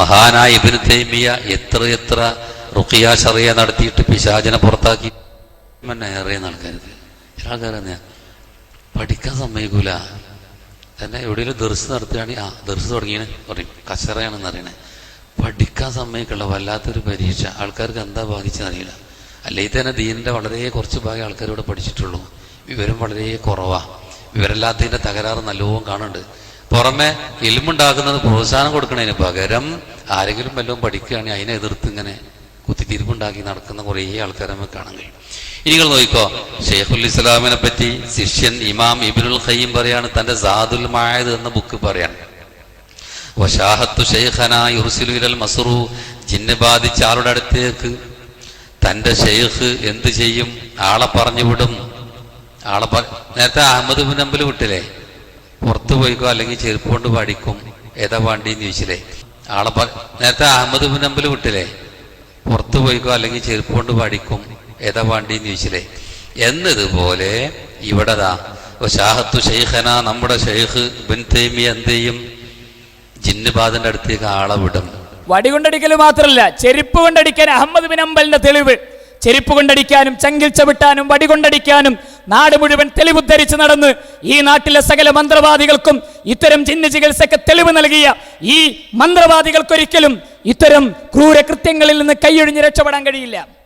മഹാനായ ഇബിന് തൈമിയ എത്ര എത്ര റുക്കിയ ഷറിയ നടത്തിയിട്ട് പിശാചിനെ പുറത്താക്കി. ഏറെ ആൾക്കാർക്ക് ചില ആൾക്കാർ തന്നെയാ പഠിക്കാൻ സമ്മതിക്കൂല. തന്നെ എവിടെയെങ്കിലും ദർസ് നടത്തുകയാണെങ്കിൽ ആ ദർസ് തുടങ്ങിയാണ് പറയും. കച്ചറയാണെന്ന് അറിയണേ. പഠിക്കാൻ സമ്മതിക്കുള്ള വല്ലാത്തൊരു പരീക്ഷ. ആൾക്കാർക്ക് എന്താ ബാധിച്ചെന്ന് അറിയില്ല. അല്ലെങ്കിൽ തന്നെ ദീനിന്റെ വളരെ കുറച്ച് ഭാഗം ആൾക്കാർ ഇവിടെ പഠിച്ചിട്ടുള്ളൂ. വിവരം വളരെ കുറവാണ് വിവരമില്ലാത്തതിന്റെ തകരാറ് നല്ലോണം കാണുന്നുണ്ട്. പുറമെ ഇൽമുണ്ടാക്കുന്നത് പ്രോത്സാഹനം കൊടുക്കണതിന് പകരം ആരെങ്കിലും വല്ലതും പഠിക്കുകയാണെങ്കിൽ അതിനെ എതിർത്ത് ഇങ്ങനെ കുത്തിത്തിരിപ്പുണ്ടാക്കി നടക്കുന്ന കുറേ ആൾക്കാരെ നമുക്ക് കാണാൻ കഴിയും. ഇനി നിങ്ങൾ നോക്കിക്കോ ഷെയ്ഖുൽ ഇസ്ലാമിനെ പറ്റി ശിഷ്യൻ ഇമാം ഇബിനുൽ ഖയ്യിം പറയാണ് തന്റെ സാദുൽ മായത് എന്ന ബുക്ക് പറയാണ്. വശാഹത്തു ഷെയ്ഖന യുർസിലു ഇലൽ മസറു ജിന്നെ ബാധിച്ച ആളുടെ അടുത്തേക്ക്. തന്റെ ഷെയ്ഖ് എന്ത് ചെയ്യും? ആളെ പറഞ്ഞു വിടും. ആളെ നേരത്തെ അഹമ്മദ് ബിൻ അമ്പൽ വിട്ടില്ലേ? പുറത്തു പോയിക്കോ അല്ലെങ്കിൽ ചെരുപ്പ് കൊണ്ട് പഠിക്കും. ഏതാ പാണ്ടിന്ന് ചോദിച്ചില്ലേ? ആളെ നേരത്തെ അഹമ്മദ് ബിൻ വിട്ടില്ലേ? പുറത്തു പോയിക്കോ അല്ലെങ്കിൽ ചെരുപ്പ് കൊണ്ട് പഠിക്കും. ഏതാ പാണ്ടിന്ന് ചോദിച്ചില്ലേ? എന്നതുപോലെ ഇവിടെതാ ഷാഹത്തു ഷെയ്ഖന നമ്മുടെ ഷെയ്ഖ് ബിൻ തേമി ചെയ്യും? ജിന്നുബാദിന്റെ അടുത്തേക്ക് ആളെ വിടും. വടി കൊണ്ടടിക്കൽ മാത്രമല്ല ചെരുപ്പ് കൊണ്ടടിക്കാൻ അഹമ്മദ് ബിൻ അമ്പലിന്റെ തെളിവ്. ചെരുപ്പ് കൊണ്ടടിക്കാനും ചങ്കിൽ ചവിട്ടാനും വടി കൊണ്ടടിക്കാനും നാട് മുഴുവൻ തെളിവുദ്ധരിച്ച് നടന്ന് ഈ നാട്ടിലെ സകല മന്ത്രവാദികൾക്കും ഇത്തരം ചിഹ്ന ചികിത്സയ്ക്ക് തെളിവ് നൽകിയ ഈ മന്ത്രവാദികൾക്കൊരിക്കലും ഇത്തരം ക്രൂരകൃത്യങ്ങളിൽ നിന്ന് കൈയൊഴിഞ്ഞ് രക്ഷപ്പെടാൻ കഴിയില്ല.